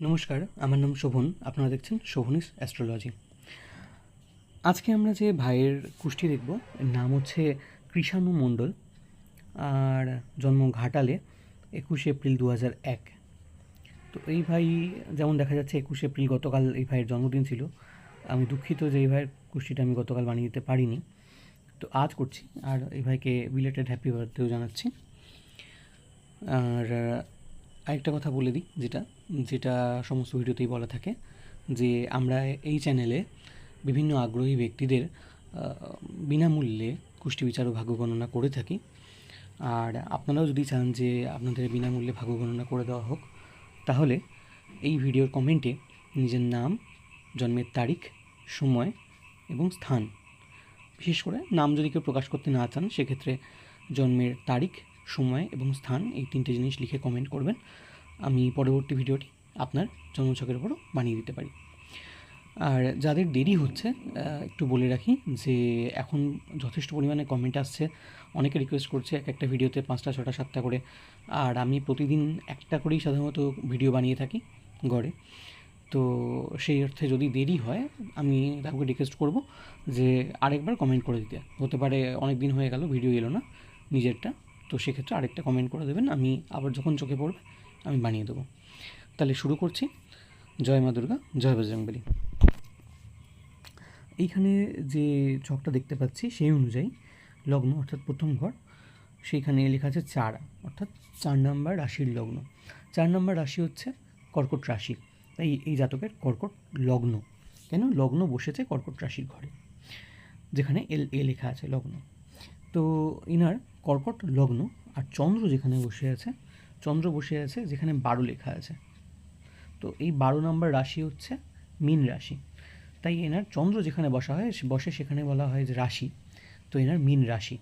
নমস্কার, আমার নাম শোভন, আপনারা দেখছেন শোভনিস অ্যাস্ট্রোলজি। আজকে আমরা যে ভাইয়ের কুষ্টি দেখব নাম হচ্ছে কৃষাণু মণ্ডল, আর জন্ম ঘাটালে একুশে এপ্রিল দু এক। তো এই ভাই, যেমন দেখা যাচ্ছে একুশে এপ্রিল গতকাল এই ভাইয়ের জন্মদিন ছিল, আমি দুঃখিত যে এই ভাইয়ের কুষ্টিটা আমি গতকাল বানিয়ে দিতে পারিনি। তো আজ করছি, আর এই ভাইকে রিলেটেড হ্যাপি বার্থডেও জানাচ্ছি। আর আরেকটা কথা বলে দিই, যেটা যেটা সমস্ত ভিডিওতেই বলা থাকে, যে আমরা এই চ্যানেলে বিভিন্ন আগ্রহী ব্যক্তিদের বিনামূল্যে কুষ্টি বিচার ও ভাগ্য গণনা করে থাকি। আর আপনারাও যদি চান যে আপনাদের বিনামূল্যে ভাগ্য গণনা করে দেওয়া হোক, তাহলে এই ভিডিওর কমেন্টে নিজের নাম, জন্মের তারিখ, সময় এবং স্থান, বিশেষ করে নাম যদি কেউ প্রকাশ করতে না চান, সেক্ষেত্রে জন্মের তারিখ সময় এবং স্থান এই তিনটে জিনিস লিখে কমেন্ট করবেন। আমি পরবর্তী ভিডিওটি আপনার জন্মছকের উপরও বানিয়ে দিতে পারি। আর যাদের দেরি হচ্ছে একটু বলে রাখি যে এখন যথেষ্ট পরিমাণে কমেন্ট আসছে। অনেকে রিকোয়েস্ট করছে এক একটা ভিডিওতে পাঁচটা, ছটা, সাতটা করে। আর আমি প্রতিদিন একটা করেই সাধারণত ভিডিও বানিয়ে থাকি গড়ে তো সেই অর্থে যদি দেরি হয়, আমি তাকে রিকোয়েস্ট করব যে আরেকবার কমেন্ট করে দিতে। হতে পারে অনেক দিন হয়ে গেল ভিডিও এলো না নিজেরটা। তো সেক্ষেত্রে আরেকটা কমেন্ট করে দেবেন, আমি আবার যখন চোখে পড়বে, আমি বানিয়ে দেবো। তাহলে শুরু করছি। জয় মা দুর্গা, জয় বজরংবলী এইখানে যে ছকটা দেখতে পাচ্ছি, সেই অনুযায়ী লগ্ন, অর্থাৎ প্রথম ঘর, সেইখানে লেখা আছে চার, অর্থাৎ চার নম্বর রাশির লগ্ন। চার নম্বর রাশি হচ্ছে কর্কট রাশি তাই এই জাতকের কর্কট লগ্ন। কেন? লগ্ন বসেছে কর্কট রাশির ঘরে, যেখানে এল, এ লেখা আছে লগ্ন। তো ইনার কর্কট, লগ্ন আর চন্দ্র যেখানে বসে আছে, চন্দ্র বসে আছে যেখানে বারো লেখা আছে। তো এই বারো নম্বর রাশি হচ্ছে মীন রাশি। তাই এনার চন্দ্র যেখানে বসা হয় বসে সেখানে বলা হয় যে রাশি। তো এনার মীন রাশি।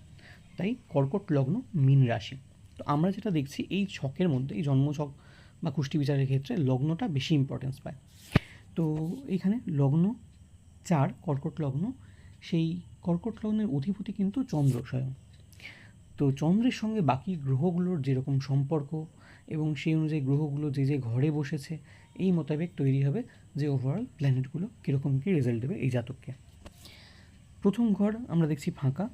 তাই কর্কট, লগ্ন, মীন রাশি। তো আমরা যেটা দেখছি, এই ছকের মধ্যে, এই জন্মছক বা কুষ্টি বিচারের ক্ষেত্রে লগ্নটা বেশি ইম্পর্টেন্স পায়। তো এইখানে লগ্ন চার, কর্কট, লগ্ন, সেই কর্কট, লগ্নের অধিপতি কিন্তু চন্দ্র স্বয়ং। তো চন্দ্রের সঙ্গে বাকি গ্রহগুলোর যেরকম সম্পর্ক এবং সেই অনুযায়ী গ্রহগুলো যে যে ঘরে বসেছে, এই মোতাবেক তৈরি হবে যে ওভারঅল প্ল্যানেটগুলো কীরকম কী রেজাল্ট দেবে এই জাতককে। প্রথম ঘর আমরা দেখছি ফাঁকা,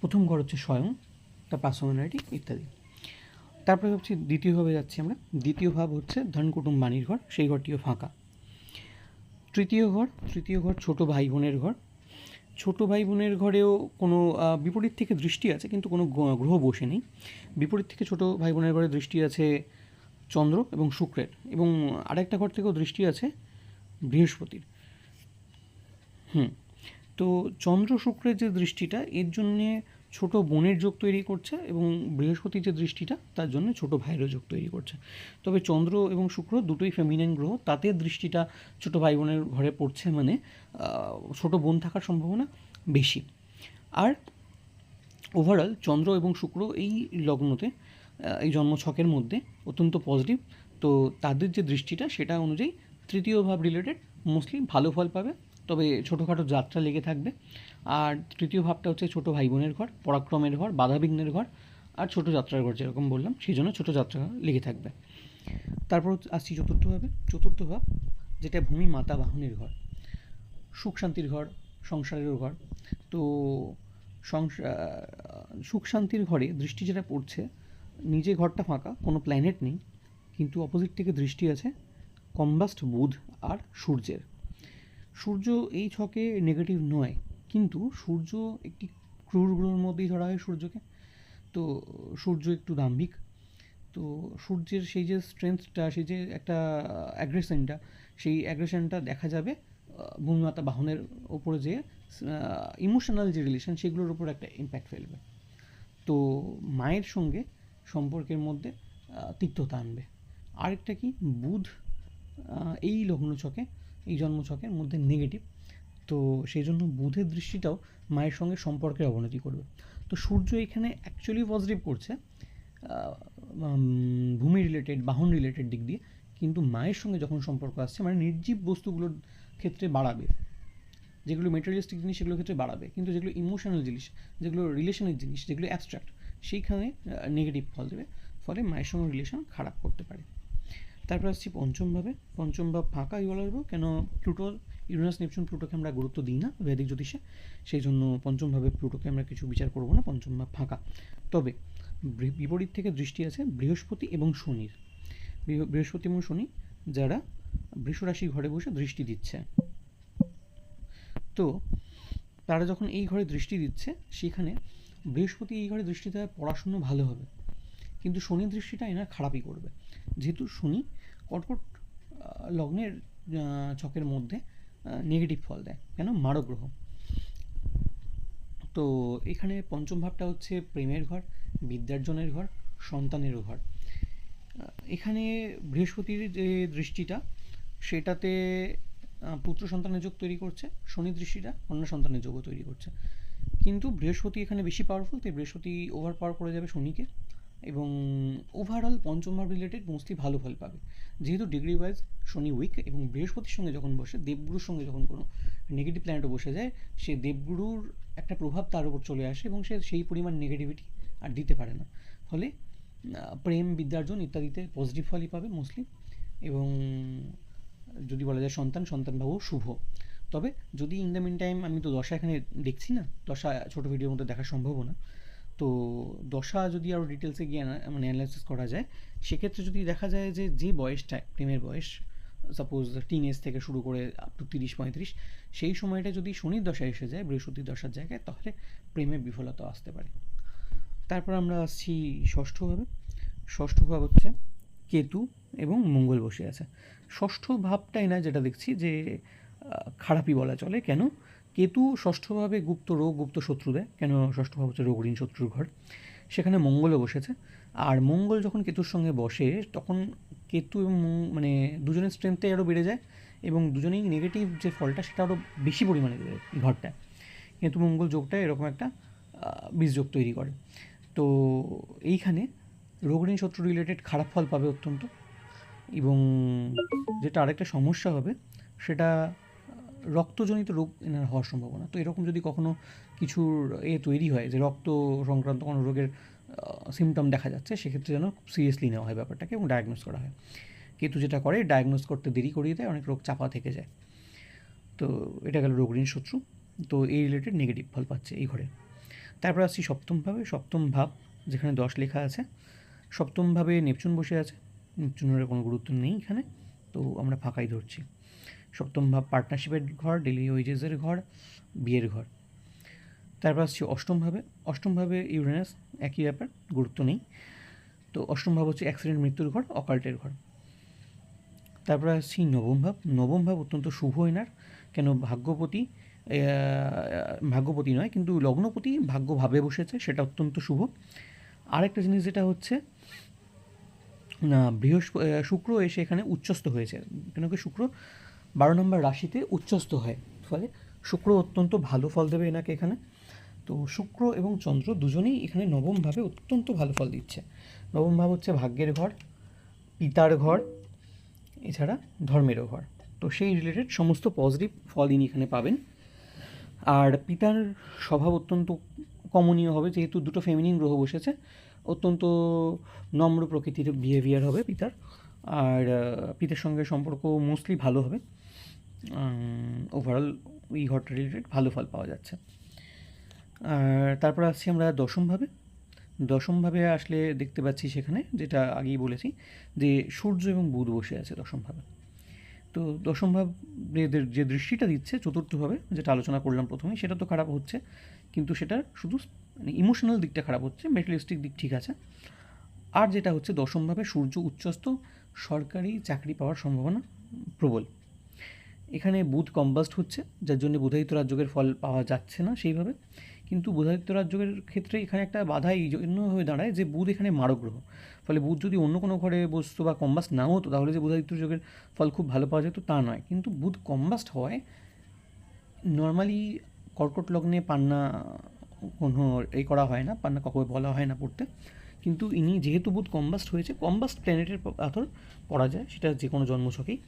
প্রথম ঘর হচ্ছে স্বয়ং, তার পার্সোনালিটি ইত্যাদি। তারপরে ভাবছি দ্বিতীয়ভাবে যাচ্ছি আমরা, দ্বিতীয় ভাব হচ্ছে ধন বাণীর ঘর, সেই ঘরটিও ফাঁকা। তৃতীয় ঘর তৃতীয় ঘর ছোট ভাই বোনের ঘর ছোট ভাই বোনের ঘরেও কোনো বিপরীত থেকে দৃষ্টি আছে, কিন্তু কোনো গ্রহ বসে নেই। বিপরীত থেকে ছোট ভাই বোনের ঘরে দৃষ্টি আছে চন্দ্র এবং শুক্রের এবং আরেকটা ঘর থেকেও দৃষ্টি আছে বৃহস্পতির। হুম, তো চন্দ্র শুক্রের যে দৃষ্টিটা, এর জন্যে ছোট বোনের যোগ তৈরি করছে এবং বৃহস্পতির যে দৃষ্টিটা, তার জন্য ছোট ভাইয়েরও যোগ তৈরি করছে। তবে চন্দ্র এবং শুক্র দুটোই ফেমিনাইন গ্রহ, তাতে দৃষ্টিটা ছোট ভাই বোনের ঘরে পড়ছে মানে ছোট বোন থাকার সম্ভাবনা বেশি। আর ওভারঅল চন্দ্র এবং শুক্র এই লগ্নতে এই জন্মছকের মধ্যে অত্যন্ত পজিটিভ তো তাদের যে দৃষ্টিটা, সেটা অনুযায়ী তৃতীয় ভাব রিলেটেড মোস্টলি ভালো ফল পাবে। তবে ছোটোখাটো যাত্রা লেগে থাকবে। আর তৃতীয় ভাবটা হচ্ছে ছোট ভাই বোনের ঘর, পরাক্রমের ঘর, বাধাবিঘ্নের ঘর আর ছোট যাত্রার ঘর যেরকম বললাম, সেই জন্য ছোটো যাত্রা লেগে থাকবে। তারপর আসছি চতুর্থ ভাবে, চতুর্থ ভাব, যেটা ভূমি মাতা বাহনের ঘর। সুখ শান্তির ঘর সংসারের ঘর। তো সংসার সুখ শান্তির ঘরে দৃষ্টি যেটা পড়ছে, নিজে ঘরটা ফাঁকা, কোনো প্ল্যানেট নেই, কিন্তু অপোজিট থেকে দৃষ্টি আছে কম্বাস্ট বুধ আর সূর্যের। সূর্য এই ছকে নেগেটিভ নয়। কিন্তু সূর্য একটি ক্রূর গ্রহের মধ্যেই ধরা হয় সূর্যকে। তো সূর্য একটু দাম্ভিক। তো সূর্যের সেই যে স্ট্রেংথটা সেই যে একটা অ্যাগ্রেশনটা সেই অ্যাগ্রেশনটা দেখা যাবে ভূমিমাতা বাহনের ওপরে যে ইমোশনাল যে রিলেশন সেগুলোর উপর একটা ইম্প্যাক্ট ফেলবে। তো মায়ের সঙ্গে সম্পর্কের মধ্যে তিক্ততা আনবে। আরেকটা কি? বুধ এই লগ্নছকে এই জন্মছকের মধ্যে নেগেটিভ তো সেই জন্য বুধের দৃষ্টিটাও মায়ের সঙ্গে সম্পর্কের অবনতি করবে। তো সূর্য এখানে অ্যাকচুয়ালি পজিটিভ করছে ভূমি রিলেটেড বাহন রিলেটেড দিক দিয়ে। কিন্তু মায়ের সঙ্গে যখন সম্পর্ক আসছে মানে নির্জীব বস্তুগুলোর ক্ষেত্রে বাড়াবে। যেগুলো মেটেরিয়ালিস্টিক জিনিস, সেগুলোর ক্ষেত্রে বাড়াবে। কিন্তু যেগুলো ইমোশনাল জিনিস, যেগুলো রিলেশনের জিনিস, যেগুলো অ্যাবস্ট্রাক্ট সেইখানে নেগেটিভ ফল দেবে ফলে মায়ের সঙ্গে রিলেশন খারাপ করতে পারে। তারপর আসছি পঞ্চম ভাবে। পঞ্চম ভাব ফাঁকাই বলব কেন প্লুটো, ইউরেনাস, নেপচুন প্লুটোকে আমরা গুরুত্ব দিই না বৈদিক জ্যোতিষে। সেই জন্য পঞ্চম ভাবে প্লুটোকে আমরা কিছু বিচার করব না, পঞ্চম ভাব ফাঁকা। তবে বিপরীত থেকে দৃষ্টি আছে বৃহস্পতি এবং শনির। বৃহস্পতি এবং শনি যারা বৃষরাশি ঘরে বসে দৃষ্টি দিচ্ছে। তো তারা যখন এই ঘরে দৃষ্টি দিচ্ছে, সেখানে বৃহস্পতি এই ঘরে দৃষ্টি দেওয়ায় পড়াশুনো ভালো হবে। কিন্তু শনি দৃষ্টিটা এনার খারাপই করবে। যেহেতু শনি কর্কট লগ্নের ছকের মধ্যে নেগেটিভ ফল দেয়, কেন? মারক গ্রহ তো এখানে পঞ্চম ভাবটা হচ্ছে প্রেমের ঘর, বিদ্যার্জনের ঘর, সন্তানেরও ঘর। এখানে বৃহস্পতির যে দৃষ্টিটা, সেটাতে পুত্র সন্তানের যোগ তৈরি করছে শনি দৃষ্টিটা কন্যা সন্তানের যোগও তৈরি করছে। কিন্তু বৃহস্পতি এখানে বেশি পাওয়ারফুল তাই বৃহস্পতি ওভার পাওয়ার করে যাবে শনিকে। এবং ওভারঅল পঞ্চম ভাব রিলেটেড মোস্টলি ভালো ফল পাবে। যেহেতু ডিগ্রি ওয়াইজ শনি উইক এবং বৃহস্পতির সঙ্গে যখন বসে, দেবগুরুর সঙ্গে যখন কোনো নেগেটিভ প্ল্যানেটও বসে যায়, সে দেবগুরুর একটা প্রভাব তার উপর চলে আসে এবং সে সেই পরিমাণ নেগেটিভিটি আর দিতে পারে না। ফলে প্রেম, বিদ্যার্জন ইত্যাদিতে পজিটিভ ফলই পাবে মোস্টলি এবং যদি বলা যায় সন্তান সন্তান ভাবও শুভ। তবে যদি ইন দ্য মিন টাইম আমি তো দশা এখানে দেখছি না, দশা ছোটো ভিডিওর মধ্যে দেখা সম্ভব না। তো দশা যদি আরও ডিটেলসে গিয়ে মানে অ্যানালাইসিস করা যায়, সেক্ষেত্রে যদি দেখা যায় যে যে বয়সটা, প্রেমের বয়স সাপোজ টিন এজ থেকে শুরু করে আপ টু তিরিশ, পঁয়ত্রিশ, সেই সময়টা যদি শনির দশা এসে যায়, বৃহস্পতির দশার জায়গায়, তাহলে প্রেমে বিফলতা আসতে পারে। তারপর আমরা আসছি ষষ্ঠভাবে ষষ্ঠ ভাব হচ্ছে কেতু এবং মঙ্গল বসে আছে। ষষ্ঠ ভাবটাই না যেটা দেখছি যে খারাপই বলা চলে। কেন? কেতু ষষ্ঠভাবে গুপ্ত রোগ, গুপ্ত শত্রু দেয় কেন ষষ্ঠ ভাব হচ্ছে রোগ ঋণ শত্রুর ঘর? সেখানে মঙ্গলও বসেছে। আর মঙ্গল যখন কেতুর সঙ্গে বসে, তখন কেতু এবং মানে দুজনের স্ট্রেংথটাই আরও বেড়ে যায় এবং দুজনেই নেগেটিভ যে ফলটা, সেটা আরও বেশি পরিমাণে দেবে ঘরটায়। কেতু মঙ্গল যোগটা এরকম একটা বীজযোগ তৈরি করে। তো এইখানে রোগ ঋণ শত্রু রিলেটেড খারাপ ফল পাবে অত্যন্ত এবং যেটা আরেকটা সমস্যা হবে, সেটা রক্তজনিত রোগ এনার হওয়ার সম্ভাবনা। তো এরকম যদি কখনো কিছুর এ তৈরি হয় যে রক্ত সংক্রান্ত কোনো রোগের সিমটম দেখা যাচ্ছে, সেক্ষেত্রে যেন সিরিয়াসলি নেওয়া হয় ব্যাপারটাকে এবং ডায়াগনোস করা হয়। কিন্তু যেটা করে ডায়াগনোস করতে দেরি করিয়ে দেয়, অনেক রোগ চাপা থেকে যায়। তো এটা গেল রোগ ঋণ শত্রু। তো এই রিলেটেড নেগেটিভ ফল পাচ্ছে এই ঘরে। তারপর আসছি সপ্তম ভাবে। সপ্তম ভাব যেখানে দশ লেখা আছে। সপ্তম ভাবে নেপচুন বসে আছে। নেপচুনের কোনো গুরুত্ব নেই এখানে। তো আমরা ফাঁকাই ধরছি। সপ্তম ভাব পার্টনারশিপের ঘর ডেলি ওয়েজেসের ঘর, বিয়ের ঘর। তারপর আসছি অষ্টম ভাবে। অষ্টম ভাবে ইউরেনাস একই ব্যাপার, গুরুত্ব নেই। তো অষ্টম ভাব হচ্ছে অ্যাক্সিডেন্ট মৃত্যুর ঘর অকাল্টের ঘর। তারপর আসছি নবম ভাব। নবম ভাব অত্যন্ত শুভ এনার, কেন ভাগ্যপতি ভাগ্যপতি নয়, কিন্তু লগ্নপতি ভাগ্যভাবে বসেছে, সেটা অত্যন্ত শুভ। আরেকটা জিনিস যেটা হচ্ছে, না বৃহস্পতি শুক্র এসে এখানে উচ্চস্থ হয়েছে। কেন কি শুক্র বারো নম্বর রাশিতে উচ্চস্থ হয়। ফলে শুক্র অত্যন্ত ভালো ফল দেবে এনাকে এখানে। তো শুক্র এবং চন্দ্র দুজনেই এখানে নবমভাবে অত্যন্ত ভালো ফল দিচ্ছে। নবম ভাব হচ্ছে ভাগ্যের ঘর, পিতার ঘর, এছাড়া ধর্মেরও ঘর। তো সেই রিলেটেড সমস্ত পজিটিভ ফল ইনি এখানে পাবেন। আর পিতার স্বভাব অত্যন্ত কমনীয় হবে, যেহেতু দুটো ফেমিনিন গ্রহ বসেছে। অত্যন্ত নম্র প্রকৃতির বিহেভিয়ার হবে পিতার। আর পিতার সঙ্গে সম্পর্ক মোস্টলি ভালো হবে। ওভারঅল এই ঘরটা রিলেটেড ভালো ফল পাওয়া যাচ্ছে। আর তারপর আসছি আমরা দশমভাবে। দশমভাবে আসলে দেখতে পাচ্ছি সেখানে, যেটা আগেই বলেছি, যে সূর্য এবং বুধ বসে আছে দশমভাবে। তো দশম ভাব এদের যে দৃষ্টিটা দিচ্ছে চতুর্থভাবে, যেটা আলোচনা করলাম প্রথমে সেটা তো খারাপ হচ্ছে, কিন্তু সেটা শুধু মানে ইমোশনাল দিকটা খারাপ হচ্ছে মেটেরিয়ালিস্টিক দিক ঠিক আছে। আর যেটা হচ্ছে দশমভাবে সূর্য উচ্চস্থ, সরকারি চাকরি পাওয়ার সম্ভাবনা প্রবল। এখানে বুধ কম্বাস্ট হচ্ছে, যার জন্য বুধাদিত্য রাজযোগের ফল পাওয়া যাচ্ছে না সেইভাবে। কিন্তু বুধাদিত্য রাজযোগের ক্ষেত্রে এখানে একটা বাধা এই জন্য হয়ে দাঁড়ায় যে বুধ এখানে মারক গ্রহ ফলে বুধ যদি অন্য কোনো ঘরে বসতো বা কম্বাস্ট না হতো, তাহলে যে বুধাদিত্য যোগের ফল খুব ভালো পাওয়া যেত তা নয়। কিন্তু বুধ কম্বাস্ট হওয়ায় নর্মালি কর্কট লগ্নে পান্না কোনো এই করা হয় না, পান্না কখনো বলা হয় না পড়তে। কিন্তু ইনি যেহেতু বুধ কম্বাস্ট হয়েছে কম্বাস্ট প্ল্যানেটের পাথর পড়া যায়, সেটা যে কোনো জন্মছকেই।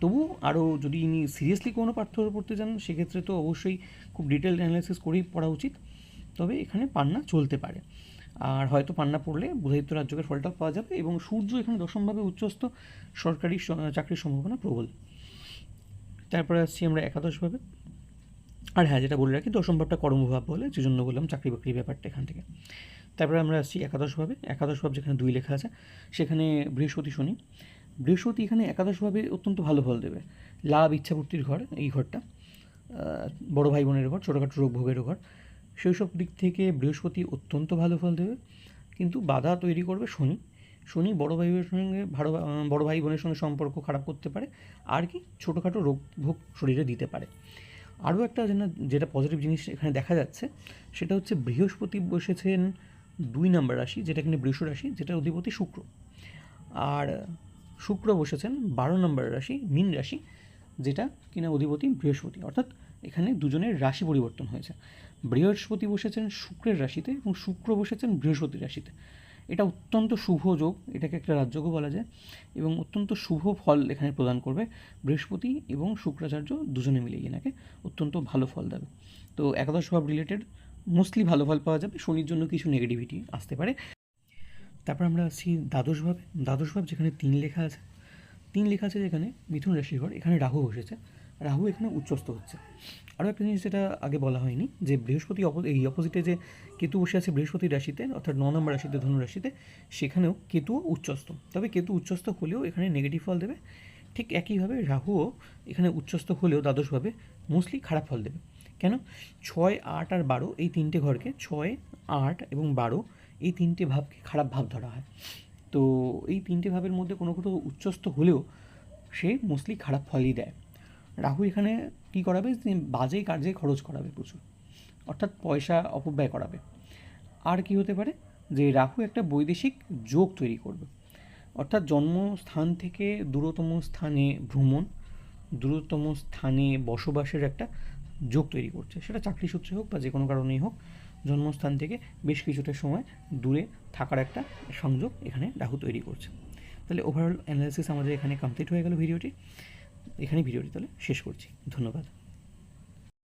তবু আরও যদি ইনি সিরিয়াসলি কোনো পাথর পড়তে চান, সেক্ষেত্রে তো অবশ্যই খুব ডিটেলড অ্যানালাইসিস করেই পড়া উচিত। তবে এখানে পান্না চলতে পারে। আর হয়তো পান্না পড়লে বুধাদিত্য রাজ্যকের ফলটাও পাওয়া যাবে এবং সূর্য এখানে দশমভাবে উচ্চস্থ, সরকারি চাকরির সম্ভাবনা প্রবল। তারপরে আসছি আমরা একাদশভাবে। আর হ্যাঁ যেটা বলে রাখি, দশম ভাবটা কর্মভাব বলে যে জন্য বললাম চাকরি বাকরির ব্যাপারটা এখান থেকে। তারপরে আমরা আসছি একাদশভাবে। একাদশভাব যেখানে দুই লেখা আছে, সেখানে বৃহস্পতি শনি। বৃহস্পতি এখানে একাদশভাবে অত্যন্ত ভালো ফল দেবে। লাভ ইচ্ছাপূর্তির ঘর, এই ঘরটা। বড় ভাই বোনের ঘর, ছোটোখাটো রোগ ভোগের ঘর। সেই সব দিক থেকে বৃহস্পতি অত্যন্ত ভালো ফল দেবে। কিন্তু বাধা তৈরি করবে শনি। শনি বড় ভাই বোনের সঙ্গে ভালো বড় ভাই বোনের সঙ্গে সম্পর্ক খারাপ করতে পারে। আর কি, ছোটোখাটো রোগ ভোগ শরীরে দিতে পারে। আরও একটা যেটা যেটা পজিটিভ জিনিস এখানে দেখা যাচ্ছে, সেটা হচ্ছে বৃহস্পতি বসেছেন দুই নম্বর রাশি, যেটা কিনা বৃষ রাশি যেটার অধিপতি শুক্র। আর শুক্র বসেছেন, বারো নম্বর রাশি, মীন রাশি, যেটা কিনা অধিপতি বৃহস্পতি। অর্থাৎ এখানে দুজনের রাশি পরিবর্তন হয়েছে। বৃহস্পতি বসেছেন শুক্রের রাশিতে এবং শুক্র বসেছেন বৃহস্পতির রাশিতে। এটা অত্যন্ত শুভ যোগ, এটাকে একটা রাজযোগও বলা যায়, এবং অত্যন্ত শুভ ফল এখানে প্রদান করবে বৃহস্পতি এবং শুক্রাচার্য দুজনে মিলে এনাকে অত্যন্ত ভালো ফল দেবে। তো একাদশ ভাব রিলেটেড মোস্টলি ভালো ফল পাওয়া যাবে, শনির জন্য কিছু নেগেটিভিটি আসতে পারে। তারপর আমরা আসছি দ্বাদশ ভাবে। দ্বাদশ ভাব যেখানে তিন লেখা আছে, তিন লেখা আছে যেখানে মিথুন রাশির ঘর, এখানে রাহু বসেছে। রাহু এখানে উচ্চস্থ হচ্ছে। আরও একটা জিনিস যেটা আগে বলা হয়নি, যে বৃহস্পতি এই অপোজিটে যে কেতু বসে আছে বৃহস্পতি রাশিতে, অর্থাৎ ন নম্বর রাশিতে, ধনু রাশিতে, সেখানেও কেতুও উচ্চস্থ। তবে কেতু উচ্চস্থ হলেও এখানে নেগেটিভ ফল দেবে। ঠিক একইভাবে রাহুও এখানে উচ্চস্থ হলেও দ্বাদশভাবে মোস্টলি খারাপ ফল দেবে। কেন? ছয়, আট আর বারো এই তিনটে ঘরকে, ছয়, আট এবং বারো এই তিনটে ভাবকে খারাপ ভাব ধরা হয়। তো এই তিনটে ভাবের মধ্যে কোনো কোনো উচ্চস্থ হলেও সে মোস্টলি খারাপ ফলই দেয়। রাহু এখানে কী করাবে? বাজে কার্যে খরচ করাবে প্রচুর। অর্থাৎ পয়সা অপব্যয় করাবে। আর কি হতে পারে? যে রাহু একটা বৈদেশিক যোগ তৈরি করবে। অর্থাৎ জন্মস্থান থেকে দূরতম স্থানে ভ্রমণ, দূরতম স্থানে বসবাসের একটা যোগ তৈরি করছে। সেটা চাকরি সূত্রে হোক বা যে কোনো কারণেই হোক। জন্মস্থান থেকে বেশ কিছুটা সময় দূরে থাকার একটা সংযোগ এখানে রাহু তৈরি করছে। তাহলে ওভারঅল অ্যানালিসিস আমাদের এখানে কমপ্লিট হয়ে গেল ভিডিওটি। এখানে ভিডিওটি তাহলে শেষ করছি। ধন্যবাদ।